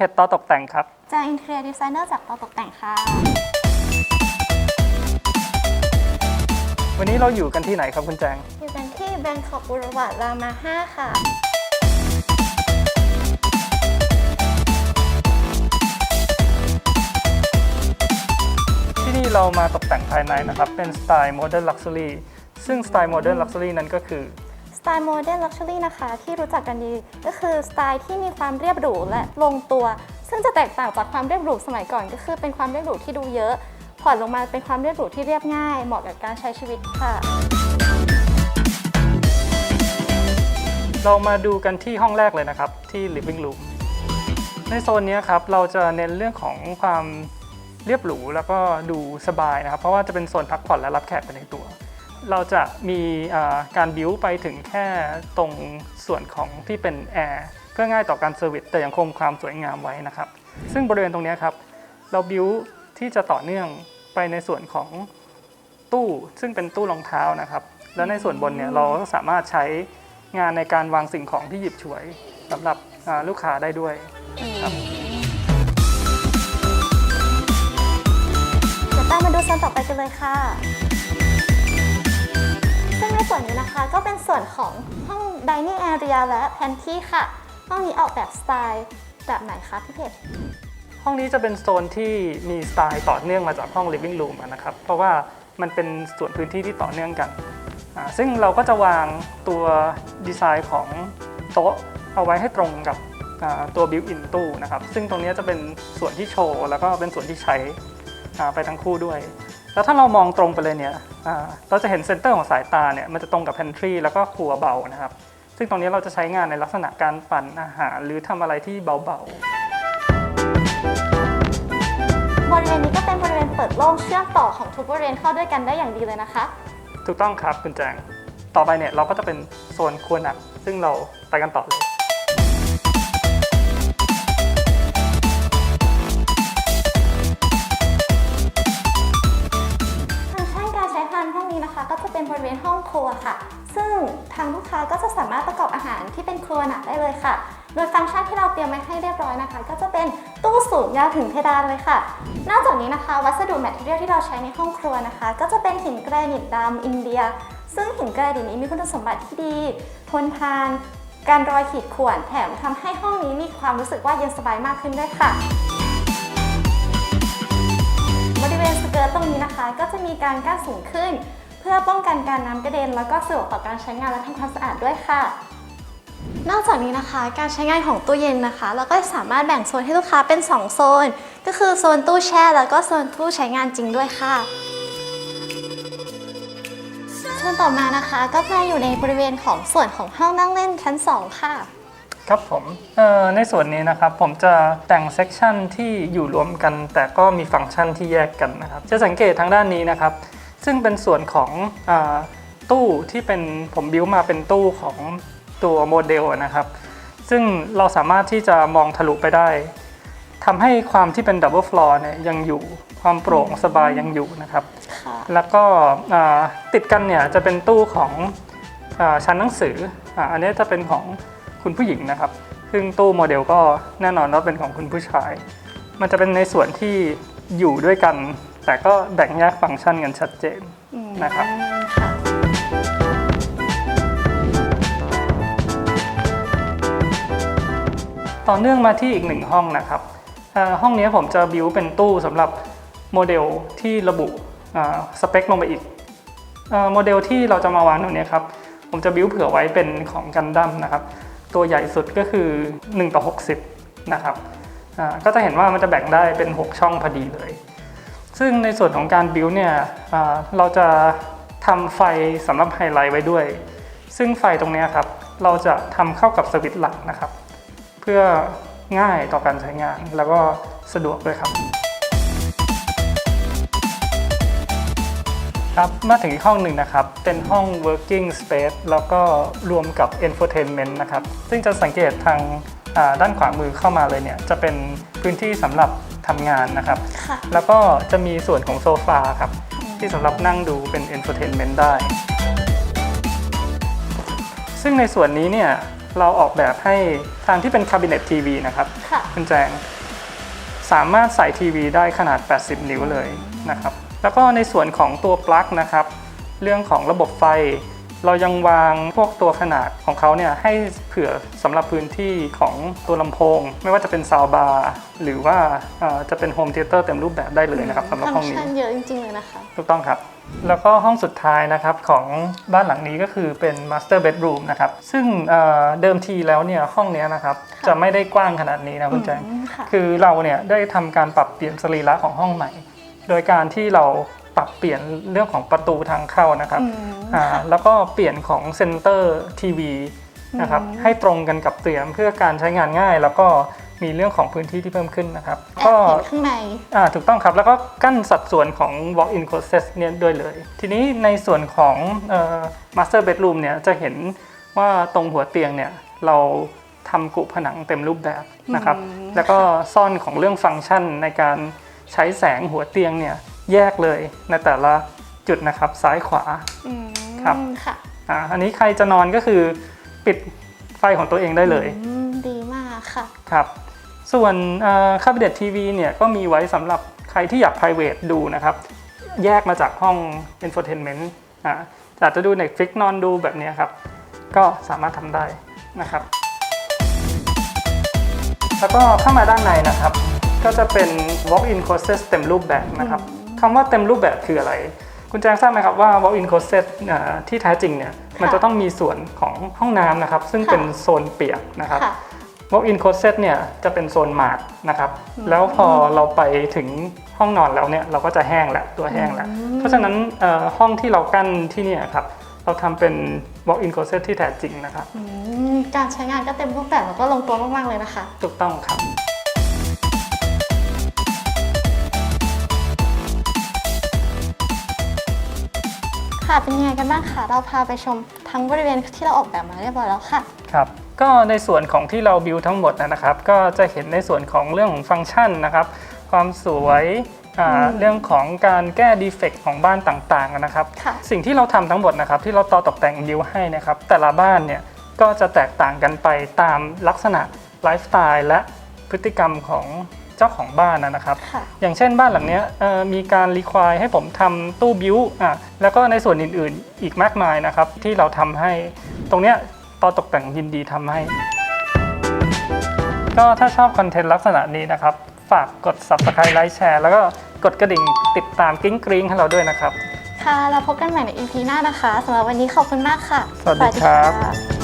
เพจต่อตกแต่งครับ จางอินเท i รียดีไซเนอร์จากตอตกแต่งค่ะ วันนี้เราอยู่กันที่ไหนครับคุณแจง อยู่กันที่แบงคอกบูรวาดรามา5ค่ะ ที่นี่เรามาตกแต่งภายในนะครับ เป็นสไตล์โมเดิร์นลักชัวรี่ซึ่งสไตล์โมเดิร์นลักชัวรี่นั้นก็คือ สไตล์โมเดิร์นลักชัวรี่นะคะ ที่รู้จักกันดีก็คือสไตล์ที่มีความเรียบหรูและลงตัว ซึ่งจะแตกต่างจากความเรียบหรูสมัยก่อน ก็คือเป็นความเรียบหรูที่ดูเยอะ ผ่อนลงมาเป็นความเรียบหรูที่เรียบง่าย เหมาะกับการใช้ชีวิตค่ะ เรามาดูกันที่ห้องแรกเลยนะครับ ที่ living room ในโซนนี้ครับเราจะเน้นเรื่องของความเรียบหรูแล้วก็ดูสบายนะครับ เพราะว่าจะเป็นโซนพักผ่อนและรับแขกไปในตัว เราจะมีการบิวไปถึงแค่ตรงส่วนของที่เป็นแอร์เพื่อง่ายต่อการเซอร์วิสแต่ยังคงความสวยงามไว้นะครับ ซึ่งบริเวณตรงนี้ครับ เราบิวที่จะต่อเนื่องไปในส่วนของตู้ซึ่งเป็นตู้รองเท้านะครับ แล้วในส่วนบนเนี่ยเราก็สามารถใช้งานในการวางสิ่งของที่หยิบฉวยสำหรับลูกค้าได้ด้วยครับเดี๋ยวตามมาดูโซนต่อไปกันเลยค่ะ ส่วนนี้นะคะก็เป็นส่วนของห้อง dining area และ pantry ค่ะ ห้องนี้ออกแบบสไตล์แบบไหนคะพี่เพชรห้องนี้จะเป็นโซนที่มีสไตล์ต่อเนื่องมาจากห้อง living room นะครับ เพราะว่ามันเป็นส่วนพื้นที่ที่ต่อเนื่องกัน ซึ่งเราก็จะวางตัวดีไซน์ของโต๊ะเอาไว้ให้ตรงกับตัว built in ตู้นะครับ ซึ่งตรงนี้จะเป็นส่วนที่โชว์ แล้วก็เป็นส่วนที่ใช้ไปทั้งคู่ด้วย แล้วถ้าเรามองตรงไปเลยเนี่ยอ่าเราจะเห็นเซนเตอร์ของสายตาเนี่ยมันจะตรงกับ pantry แล้วก็ครัวเบานะครับ ซึ่งตรงนี้เราจะใช้งานในลักษณะการปั่นอาหารหรือทำอะไรที่เบาๆ บริเวณนี้ก็เป็นบริเวณเปิดโล่งเชื่อมต่อของทุกบริเวณเข้าด้วยกันได้อย่างดีเลยนะคะ ถูกต้องครับคุณแจง ต่อไปเนี่ยเราก็จะเป็นโซนครัวหนัก ซึ่งเราไปกันต่อเลย องครัวค่ะ ซึ่งทางลูกค้าก็จะสามารถประกอบอาหารที่เป็นครัวหนักได้เลยค่ะ โดยฟังก์ชันที่เราเตรียมไว้ให้เรียบร้อยนะคะ ก็จะเป็นตู้สูงยาวถึงเพดานเลยค่ะ นอกจากนี้นะคะ วัสดุแมทเทียลที่เราใช้ในห้องครัวนะคะ ก็จะเป็นหินแกรนิตดำอินเดีย ซึ่งหินแกรนิตนี้มีคุณสมบัติที่ดี ทนทาน การรอยขีดข่วนแถมทำให้ห้องนี้มีความรู้สึกว่าเย็นสบายมากขึ้นด้วยค่ะบริเวณสเกิร์ตตรงนี้นะคะ ก็จะมีการกั้นสูงขึ้น เพื่อป้องกันการน้ำกระเด็น แล้วก็สะดวกต่อการใช้งานและทำความสะอาดด้วยค่ะ นอกจากนี้นะคะ การใช้งานของตู้เย็นนะคะ เราก็สามารถแบ่งโซนให้ลูกค้าเป็น 2 โซน ก็คือโซนตู้แช่แล้วก็โซนตู้ใช้งานจริงด้วยค่ะโซนต่อมานะคะก็มาอยู่ในบริเวณของส่วนของห้องนั่งเล่นชั้น 2 ค่ะครับผมเอ่อในส่วนนี้นะครับผมจะแต่งเซกชันที่อยู่รวมกัน แต่ก็มีฟังก์ชันที่แยกกันนะครับ จะสังเกตทางด้านนี้นะครับ ซึ่งเป็นส่วนของอาตู้ที่เป็นผมบิวมาเป็นตู้ของตัวโมเดลนะครับ ซึ่งเราสามารถที่จะมองทะลุไปได้ทำให้ความที่เป็นดับเบิลฟลอร์เนี่ยยังอยู่ความโปร่งสบายยังอยู่นะครับค่ะแล้วก็อ่าติดกันเนี่ยจะเป็นตู้ของอาชั้นหนังสืออ่าอันนี้จะเป็นของคุณผู้หญิงนะครับ ซึ่งตู้โมเดลก็แน่นอนว่าเป็นของคุณผู้ชาย มันจะเป็นในส่วนที่อยู่ด้วยกัน แต่ก็แบ่งแยกฟังก์ชันกันชัดเจนนะครับต่อเนื่องมาที่อีกหนึ่งห้องนะครับห้องนี้ผมจะบิวเป็นตู้สำหรับโมเดลที่ระบุสเปคลงไปอีกโมเดลที่เราจะมาวางตรงนี้ครับผมจะบิวเผื่อไว้เป็นของกันดั้มนะครับ ตัวใหญ่สุดก็คือ 1 ต่อ 60 นะครับก็จะเห็นว่ามันจะแบ่งได้เป็น 6 ช่องพอดีเลย ซึ่งในส่วนของการบิวเนี่ยเราจะทำไฟสำหรับไฮไลท์ไว้ด้วย ซึ่งไฟตรงนี้ครับเราจะทำเข้ากับสวิตช์หลักนะครับ เพื่อง่ายต่อการใช้งานแล้วก็สะดวกด้วยครับ ครับมาถึงอีกห้องหนึ่งนะครับ เป็นห้อง working space แล้วก็รวมกับ entertainment นะครับ ซึ่งจะสังเกตทางด้านขวามือเข้ามาเลยเนี่ย จะเป็นพื้นที่สำหรับ ทำงานนะครับ ค่ะ แล้วก็จะมีส่วนของโซฟาครับ ที่สำหรับนั่งดูเป็น entertainment ได้ ซึ่งในส่วนนี้เนี่ยเราออกแบบให้ทางที่เป็นคาบิเนตทีวีนะครับ ค่ะ คุณแจง สามารถใส่ทีวีได้ขนาด 80 นิ้วเลยนะครับ แล้วก็ในส่วนของตัวปลั๊กนะครับ เรื่องของระบบไฟ เรายังวางพวกตัวขนาดของเขาเนี่ยให้เผื่อสำหรับพื้นที่ของตัวลำโพง ไม่ว่าจะเป็นซาวบาร์หรือว่าเอ่อจะเป็นโฮมเทเตอร์เต็มรูปแบบได้เลยนะครับสำหรับฟังห้องก์นี้ชันเยอะจริงๆเลยนะคะถูกต้องครับแล้วก็ห้องสุดท้ายนะครับของบ้านหลังนี้ก็คือเป็น Master Bedroom นะครับ ซึ่งเอ่อเดิมทีแล้วเนี่ยห้องเนี้ยนะครับค่ะจะไม่ได้กว้างขนาดนี้นะคุณแจงอืมค่ะคือเราเนี่ยได้ทำการปรับเปลี่ยนสรีระของห้องใหม่ โดยการที่เราปรับเปลี่ยนเรื่องของประตูทางเข้านะครับ อืมอ่าค่ะแล้วก็เปลี่ยนของเซนเตอร์ทีวีนะครับอืมให้ตรงกันกับเตียงเพื่อการใช้งานง่าย แล้วก็มีเรื่องของพื้นที่ที่เพิ่มขึ้นนะครับแอบก็เห็นข้างในอ่าถูกต้องครับ แล้วก็กั้นสัดส่วนของ walk-in closet เนี่ยด้วยเลย ทีนี้ในส่วนของเอ่อ master bedroom เนี่ยจะเห็นว่าตรงหัวเตียงเนี่ยเราทำกุผนังเต็มรูปแบบนะครับอืมแล้วก็ซ่อนของเรื่องฟังก์ชันในการใช้แสงหัวเตียงเนี่ยแยกเลยในแต่ละจุดนะครับซ้ายขวาอืม ครับ ค่ะอ่าอันนี้ใครจะนอนก็คือปิดไฟของตัวเองได้เลย อืมดีมากค่ะ ครับ ส่วนคาบิเนตทีวีเนี่ยก็มีไว้สำหรับใครที่อยาก private ดูนะครับ แยกมาจากห้อง infotainment อ่าอาจจะดู Netflix นอนดูแบบเนี้ยครับ ก็สามารถทำได้นะครับ แล้วก็เข้ามาด้านในนะครับ ก็จะเป็น walk-in closet เต็มรูปแบบนะครับคำว่าเต็มรูปแบบคืออะไร คุณแจงทราบไหมครับว่า walk-in closet อ่าที่แท้จริงเนี่ยมันจะต้องมีส่วนของห้องน้ำนะครับ ซึ่งค่ะเป็นโซนเปียกนะครับค่ะ walk-in closet เนี่ยจะเป็นโซนหมาดนะครับ แล้วพอเราไปถึงห้องนอนแล้วเนี่ยเราก็จะแห้งแหละตัวแห้งแล้วเพราะฉะนั้นเอ่อห้องที่เรากั้นที่เนี่ยครับเราทำเป็น walk-in closet ที่แท้จริงนะครับอืมการใช้งานก็เต็มรูปแบบแล้วก็ลงตัวมากๆเลยนะคะ ถูกต้องครับ ค่ะ เป็นยังไงกันบ้างคะเราพาไปชมทั้งบริเวณที่เราออกแบบมาเรียบร้อยแล้วค่ะ ครับ ก็ในส่วนของที่เราบิวทั้งหมดนะครับ ก็จะเห็นในส่วนของเรื่องของฟังก์ชันนะครับ ความสวยอ่าเรื่องของการแก้ดีเฟกต์ของบ้านต่างๆนะครับค่ะสิ่งที่เราทำทั้งหมดนะครับที่เราต่อตกแต่งบิวให้นะครับ แต่ละบ้านเนี่ยก็จะแตกต่างกันไปตามลักษณะไลฟ์สไตล์และพฤติกรรมของ เจ้าของบ้านนะนะครับค่ะอย่างเช่นบ้านหลังเนี้ยเอ่อมีการรีควายให้ผมทำตู้บิวอะแล้วก็ในส่วนอื่นๆ อีกมากมายนะครับ ที่เราทำให้ตรงเนี้ยต่อตกแต่งยินดีทำให้ ก็ถ้าชอบคอนเทนต์ลักษณะนี้นะครับ ฝากกด subscribe ไลค์แชร์แล้วก็กดกระดิ่งติดตามกิ้งกริ้งให้เราด้วยนะครับ ค่ะเราพบกันใหม่ใน EP หน้านะคะสำหรับวันนี้ขอบคุณมากค่ะ สวัสดีครับะ